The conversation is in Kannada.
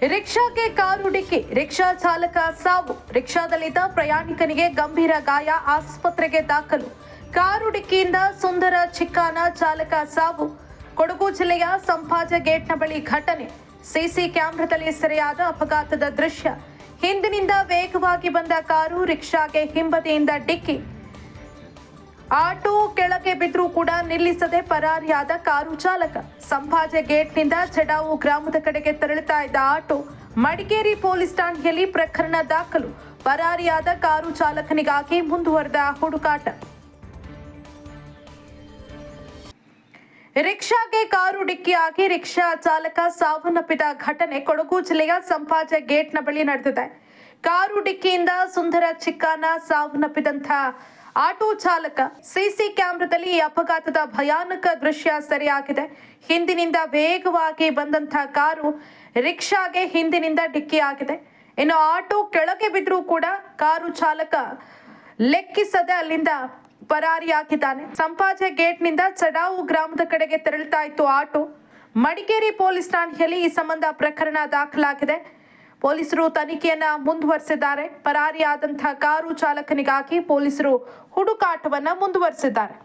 ರಿಕ್ಷಾಗೆ ಕಾರು ಡಿಕ್ಕಿ ರಿಕ್ಷಾ ಚಾಲಕ ಸಾವು. ರಿಕ್ಷಾದಲ್ಲಿದ್ದ ಪ್ರಯಾಣಿಕನಿಗೆ ಗಂಭೀರ ಗಾಯ, ಆಸ್ಪತ್ರೆಗೆ ದಾಖಲು. ಕಾರು ಡಿಕ್ಕಿಯಿಂದ ಸುಂದರ ಚಿಕ್ಕಾನ ಚಾಲಕ ಸಾವು. ಕೊಡಗು ಜಿಲ್ಲೆಯ ಸಂಪಾಜ ಗೇಟ್ನ ಬಳಿ ಘಟನೆ. ಸಿಸಿ ಕ್ಯಾಮ್ರಾದಲ್ಲಿ ಸೆರೆಯಾದ ಅಪಘಾತದ ದೃಶ್ಯ. ಹಿಂದಿನಿಂದ ವೇಗವಾಗಿ ಬಂದ ಕಾರು ರಿಕ್ಷಾಗೆ ಹಿಂಬದಿಯಿಂದ ಡಿಕ್ಕಿ. ಆಟೋ ಕೆಳಗೆ ಬಿದ್ರೂ ಕೂಡ ನಿಲ್ಲಿಸದೆ ಪರಾರಿಯಾದ ಕಾರು ಚಾಲಕ. ಸಂಭಾಜೆ ಗೇಟ್ನಿಂದ ಚಡಾವು ಗ್ರಾಮದ ಕಡೆಗೆ ತೆರಳುತ್ತಾ ಇದ್ದ ಆಟೋ ಮಡಿಕೇರಿ ಪೊಲೀಸ್ ಠಾಣೆಯಲ್ಲಿ ಪ್ರಕರಣ ದಾಖಲು. ಪರಾರಿಯಾದ ಕಾರು ಚಾಲಕನಿಗಾಗಿ ಮುಂದುವರೆದ ಹುಡುಕಾಟ. ರಿಕ್ಷಾಗೆ ಕಾರು ಡಿಕ್ಕಿಯಾಗಿ ರಿಕ್ಷಾ ಚಾಲಕ ಸಾವನ್ನಪ್ಪಿದ ಘಟನೆ ಕೊಡಗು ಜಿಲ್ಲೆಯ ಸಂಪಾಜೆ ಗೇಟ್ನ ಬಳಿ ನಡೆದಿದೆ. ಕಾರು ಡಿಕ್ಕಿಯಿಂದ ಸುಂದರ ಚಿಕ್ಕಾನ ಸಾವನ್ನಪ್ಪಿದಂಥ ಆಟೋ ಚಾಲಕ ಸಿಸಿ ಕ್ಯಾಮೆರಾದಲ್ಲಿ ಈ ಅಪಘಾತದ ಭಯಾನಕ ದೃಶ್ಯ ಸೆರೆಯಾಗಿದೆ. ಹಿಂದಿನಿಂದ ವೇಗವಾಗಿ ಬಂದಂತ ಕಾರು ರಿಕ್ಷಾಗೆ ಹಿಂದಿನಿಂದ ಡಿಕ್ಕಿಯಾಗಿದೆ. ಇನ್ನು ಆಟೋ ಕೆಳಗೆ ಬಿದ್ರೂ ಕೂಡ ಕಾರು ಚಾಲಕ ಲೆಕ್ಕಿಸದೆ ಅಲ್ಲಿಂದ ಪರಾರಿಯಾಗಿದ್ದಾನೆ. ಸಂಪಾಜೆ ಗೇಟ್ನಿಂದ ಚಡಾವು ಗ್ರಾಮದ ಕಡೆಗೆ ತೆರಳುತ್ತಾ ಇತ್ತು ಆಟೋ. ಮಡಿಕೇರಿ ಪೊಲೀಸ್ ಠಾಣೆಯಲ್ಲಿ ಈ ಸಂಬಂಧ ಪ್ರಕರಣ ದಾಖಲಾಗಿದೆ. ಪೊಲೀಸರು ತನಿಖೆಯನ್ನ ಮುಂದುವರೆಸಿದ್ದಾರೆ ಪರಾರಿಯಾದಂತಹ ಕಾರು ಚಾಲಕನಿಗಾಗಿ ಪೊಲೀಸರು ಹುಡುಕಾಟವನ್ನ ಮುಂದುವರೆಸಿದ್ದಾರೆ